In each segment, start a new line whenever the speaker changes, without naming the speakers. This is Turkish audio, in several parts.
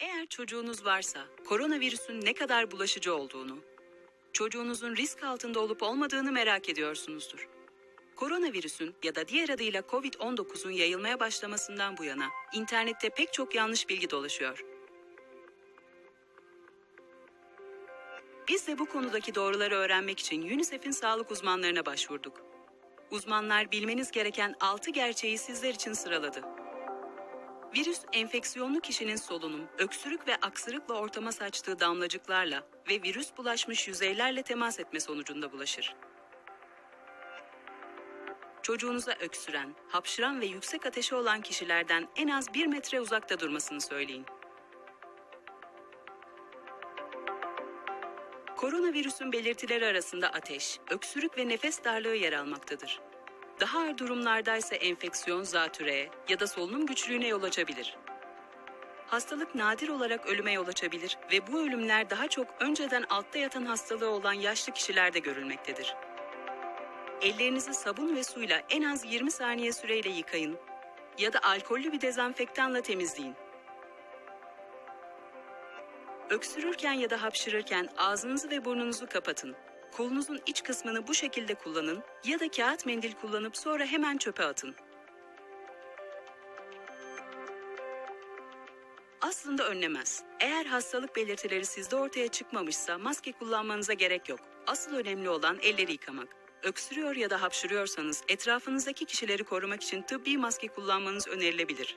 Eğer çocuğunuz varsa koronavirüsün ne kadar bulaşıcı olduğunu, çocuğunuzun risk altında olup olmadığını merak ediyorsunuzdur. Koronavirüsün ya da diğer adıyla COVID-19'un yayılmaya başlamasından bu yana internette pek çok yanlış bilgi dolaşıyor. Biz de bu konudaki doğruları öğrenmek için UNICEF'in sağlık uzmanlarına başvurduk. Uzmanlar bilmeniz gereken 6 gerçeği sizler için sıraladı. Virüs enfeksiyonlu kişinin solunum, öksürük ve aksırıkla ortama saçtığı damlacıklarla ve virüs bulaşmış yüzeylerle temas etme sonucunda bulaşır. Çocuğunuza öksüren, hapşıran ve yüksek ateşi olan kişilerden en az 1 metre uzakta durmasını söyleyin. Koronavirüsün belirtileri arasında ateş, öksürük ve nefes darlığı yer almaktadır. Daha ağır durumlardaysa enfeksiyon, zatürreye ya da solunum güçlüğüne yol açabilir. Hastalık nadir olarak ölüme yol açabilir ve bu ölümler daha çok önceden altta yatan hastalığı olan yaşlı kişilerde görülmektedir. Ellerinizi sabun ve suyla en az 20 saniye süreyle yıkayın ya da alkollü bir dezenfektanla temizleyin. Öksürürken ya da hapşırırken ağzınızı ve burnunuzu kapatın. Kolunuzun iç kısmını bu şekilde kullanın ya da kağıt mendil kullanıp sonra hemen çöpe atın. Aslında önlemez. Eğer hastalık belirtileri sizde ortaya çıkmamışsa maske kullanmanıza gerek yok. Asıl önemli olan elleri yıkamak. Öksürüyor ya da hapşırıyorsanız etrafınızdaki kişileri korumak için tıbbi maske kullanmanız önerilebilir.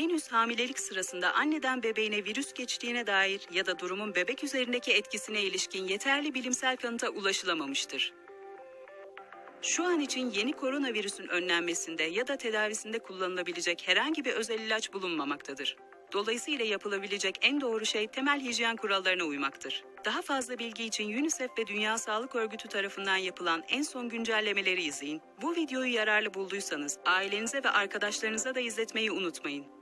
Henüz hamilelik sırasında anneden bebeğine virüs geçtiğine dair ya da durumun bebek üzerindeki etkisine ilişkin yeterli bilimsel kanıta ulaşılamamıştır. Şu an için yeni koronavirüsün önlenmesinde ya da tedavisinde kullanılabilecek herhangi bir özel ilaç bulunmamaktadır. Dolayısıyla yapılabilecek en doğru şey temel hijyen kurallarına uymaktır. Daha fazla bilgi için UNICEF ve Dünya Sağlık Örgütü tarafından yapılan en son güncellemeleri izleyin. Bu videoyu yararlı bulduysanız ailenize ve arkadaşlarınıza da izletmeyi unutmayın.